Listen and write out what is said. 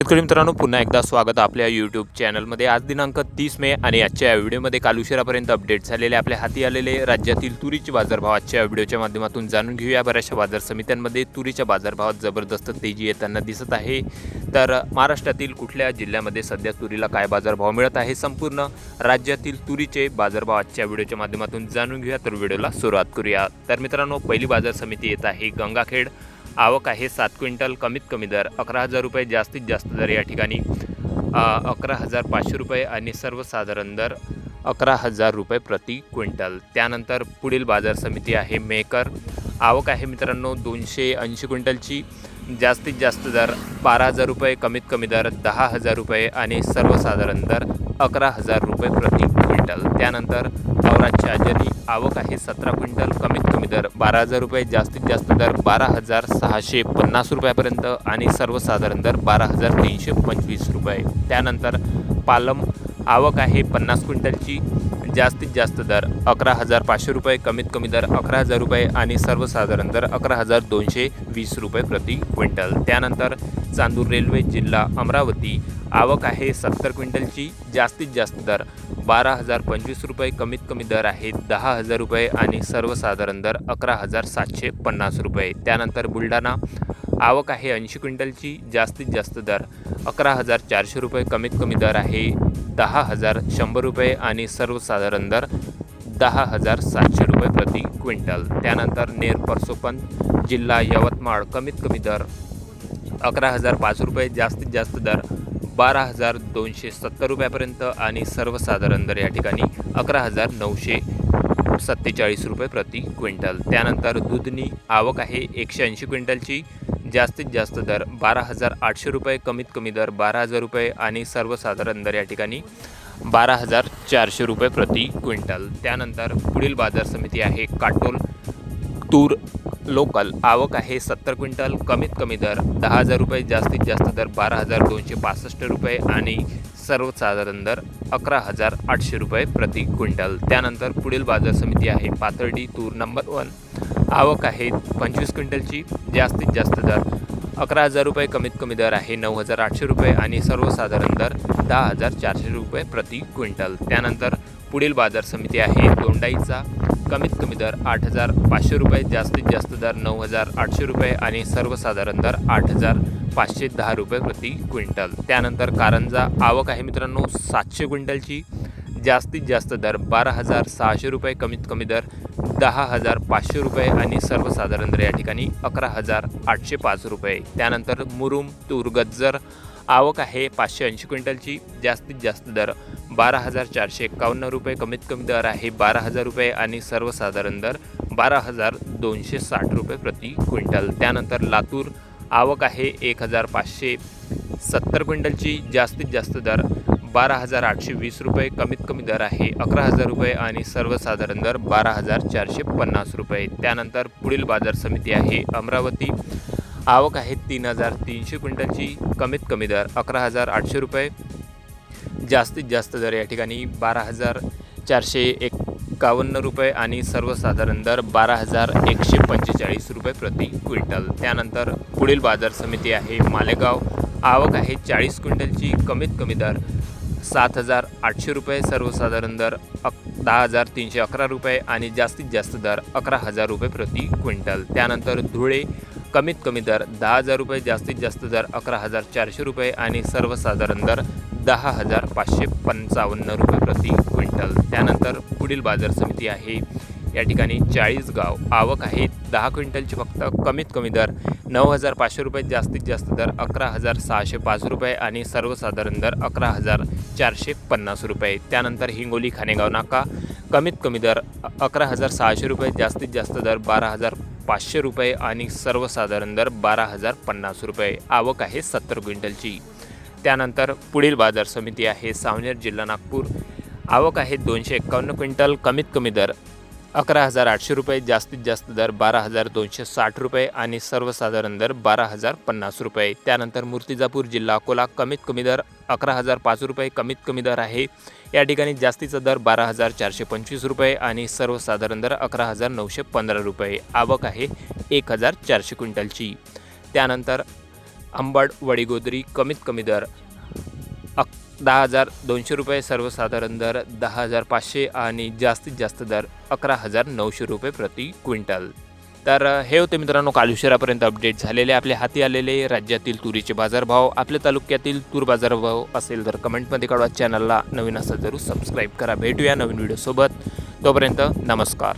शेतकरी मित्रांनो पुन्हा एकदा स्वागत आपल्या यूट्यूब चॅनलमध्ये आज दिनांक तीस मे आणि आजच्या या व्हिडिओमध्ये काल उशिरापर्यंत अपडेट झालेले आपल्या हाती आलेले राज्यातील तुरीचे बाजारभाव. आजच्या व्हिडिओच्या माध्यमातून जाणून घेऊया बऱ्याचशा बाजार समित्यांमध्ये तुरीच्या बाजारभावात जबरदस्त तेजी येताना दिसत आहे. तर महाराष्ट्रातील कुठल्या जिल्ह्यामध्ये सध्या तुरीला काय बाजारभाव मिळत आहे संपूर्ण राज्यातील तुरीचे बाजारभाव आजच्या व्हिडिओच्या माध्यमातून जाणून घेऊया. तर व्हिडिओला सुरुवात करूया. तर मित्रांनो पहिली बाजार समिती येत आहे गंगाखेड. आवक आहे सात क्विंटल कमीत कमी दर अकरा हजार रुपये जास्तीत जास्त दर या ठिकाणी. अकरा हजार पाचशे रुपये आणि सर्वसाधारण दर अकरा हजार रुपये प्रति क्विंटल. त्यानंतर पुढील बाजार समिती आहे मेकर. आवक आहे मित्रांनो दोनशे ऐंशी क्विंटलची. जास्तीत जास्त दर बारा हजार रुपये कमीत कमी दर दहा हजार रुपये आणि सर्वसाधारण दर अकरा हजार रुपये प्रति क्विंटल. त्यानंतर औरात जरी आवक आहे सतरा क्विंटल कमीत कमी दर बारा हजार रुपये जास्तीत जास्त दर बारा हजार सहाशे पन्नास रुपयापर्यंत आणि सर्वसाधारण दर बारा हजार तीनशे पंचवीस रुपये. त्यानंतर पालम आवक आहे पन्नास क्विंटलची. जास्तीत जास्त दर अकरा हजार पाचशे रुपये कमीत कमी दर अकरा हजार रुपये आणि सर्वसाधारण दर अकरा हजार दोनशे वीस रुपये प्रति क्विंटल. त्यानंतर चांदूर रेल्वे जिल्हा अमरावती आवक आहे सत्तर क्विंटलची जास्तीत जास्त दर बारा हजार पंचवीस रुपये कमीत कमी दर आहे दहा हजार रुपये आणि सर्वसाधारण दर अकरा हजार सातशे पन्नास रुपये. त्यानंतर बुलढाणा आवक आहे ऐंशी क्विंटलची जास्तीत जास्त दर अकरा हजार चारशे रुपये कमीत कमी दर आहे दहा हजार शंभर रुपये आणि सर्वसाधारण दर दहा हजार सातशे रुपये प्रति क्विंटल. त्यानंतर नेर परसोपन जिल्हा यवतमाळ कमीत कमी दर अकरा हजार पाच रुपये जास्तीत जास्त दर बारा हजार दोनशे सत्तर रुपयापर्यंत आणि सर्वसाधारण दर या ठिकाणी अकरा हजार नऊशे सत्तेचाळीस रुपये प्रति क्विंटल. त्यानंतर दुधनी आवक आहे एकशे ऐंशी क्विंटलची जास्तीत जास्त दर बारा हजार आठशे रुपये कमीत कमी दर बारा हजार रुपये आणि सर्वसाधारण दर या ठिकाणी बारा हजार चारशे रुपये प्रति क्विंटल. त्यानंतर पुढील बाजार समिती आहे काटोल. तूर लोकल. आवक आहे सत्तर क्विंटल कमीत कमी दर दहा हजार रुपये जास्तीत जास्त दर बारा हजार दोनशे पासष्ट रुपये आणि सर्वसाधारण दर अकरा हजार आठशे रुपये प्रति क्विंटल. त्यानंतर पुढील बाजार समिती आहे पाथर्डी तूर नंबर वन. आवक आहे. पंचवीस क्विंटलची जास्तीत जास्त दर. अकरा हजार रुपये कमीत कमी दर आहे. नऊ हजार आठशे रुपये आणि सर्वसाधारण दर दहा हजार चारशे रुपये प्रति क्विंटल. त्यानंतर पुढील बाजार समिती आहे. दोंडाईचा कमीत कमी दर आठ हजार पाचशे रुपये जास्तीत जास्त दर नऊ हजार आठशे रुपये आणि सर्वसाधारण दर आठ हजार पाचशे दहा रुपये प्रति क्विंटल. त्यानंतर कारंजा आवक आहे मित्रांनो सातशे क्विंटलची. जास्तीत जास्त दर बारा हजार सहाशे रुपये कमीत कमी दर दहा हजार पाचशे रुपये आणि सर्वसाधारण दर या ठिकाणी अकरा हजार आठशे पाच रुपये. त्यानंतर मुरुम तूर गज्जर आवक आहे पाचशे ऐंशी क्विंटलची. जास्तीत जास्त दर बारा हजार चारशे एकावन्न रुपये. कमीत कमी दर आहे बारा हजार रुपये आणि सर्वसाधारण दर बारा हजार दोनशे साठ रुपये प्रति क्विंटल. त्यानंतर लातूर आवक आहे एक हजार पाचशे सत्तर क्विंटलची. जास्तीत जास्त दर बारा हजार आठशे वीस रुपये कमीत कमी दर आहे अकरा हजार रुपये आणि सर्वसाधारण दर बारा हजार चारशे पन्नास रुपये. त्यानंतर पुढील बाजार समिती आहे अमरावती. आवक आहे तीन हजार तीनशे क्विंटलची कमीत कमी दर अकरा हजार आठशे रुपये. जास्तीत जास्त दर या ठिकाणी बारा हजार चारशे एकावन्न रुपये आणि सर्वसाधारण दर बारा हजार एकशे पंचेचाळीस रुपये प्रति क्विंटल. त्यानंतर पुढील बाजार समिती आहे मालेगाव. आवक आहे चाळीस क्विंटलची कमीत कमी दर सात हजार आठशे रुपये सर्वसाधारण दर अक दहा हजार तीनशे अकरा रुपये आणि जास्तीत जास्त दर अकरा हजार रुपये प्रति क्विंटल. त्यानंतर धुळे कमीत कमी दर दहा हजार रुपये जास्तीत जास्त दर अकरा हजार चारशे रुपये आणि सर्वसाधारण दर दहा हजार पाचशे पंचावन्न रुपये प्रति क्विंटल. त्यानंतर पुढील बाजार समिती आहे. या ठिकाणी चाळीस गाव आवक आहे. दहा क्विंटलची फक्त कमीत कमी दर नऊ हजार पाचशे रुपये जास्तीत जास्त दर अकरा हजार सहाशे पाच रुपये आणि सर्वसाधारण दर अकरा हजार चारशे पन्नास रुपये. त्यानंतर हिंगोली खानेगाव नाका कमीत कमी दर अकरा हजार सहाशे रुपये जास्तीत जास्त दर बारा हजार पाचशे रुपये आणि सर्वसाधारण दर बारा हजार पन्नास रुपये. आवक आहे सत्तर क्विंटलची. त्यानंतर पुढील बाजार समिती आहे सावनेर जिल्हा नागपूर. आवक आहे दोनशे एक्कावन्न क्विंटल कमीत कमी दर अकरा हजार आठशे रुपये जास्तीत जास्त दर बारा हजार दोनशे साठ रुपये आणि सर्वसाधारण दर बारा हजार पन्नास रुपये. त्यानंतर मूर्तिजापूर जिल्हा अकोला कमीत कमी दर अकरा हजार पाच रुपये कमीत कमी दर आहे. या ठिकाणी जास्तीचा दर बारा हजार चारशे पंचवीस रुपये आणि सर्वसाधारण दर अकरा हजार नऊशे पंधरा रुपये. आवक आहे एक हजार चारशे क्विंटलची. त्यानंतर अंबड वडीगोदरी कमीत कमी दर अक दहा हजार दोनशे रुपये सर्वसाधारण दर दहा हजार पाचशे आणि जास्तीत जास्त दर अकरा हजार नऊशे रुपये प्रति क्विंटल. तर हे होते मित्रांनो काल उशिरापर्यंत अपडेट झालेले आपल्या हाती आलेले राज्यातील तुरीचे बाजारभाव. आपल्या तालुक्यातील तूर बाजारभाव असेल तर कमेंटमध्ये कळवा. चॅनलला नवीन असेल जरूर सबस्क्राईब करा. भेटूया नवीन व्हिडिओसोबत. तोपर्यंत नमस्कार.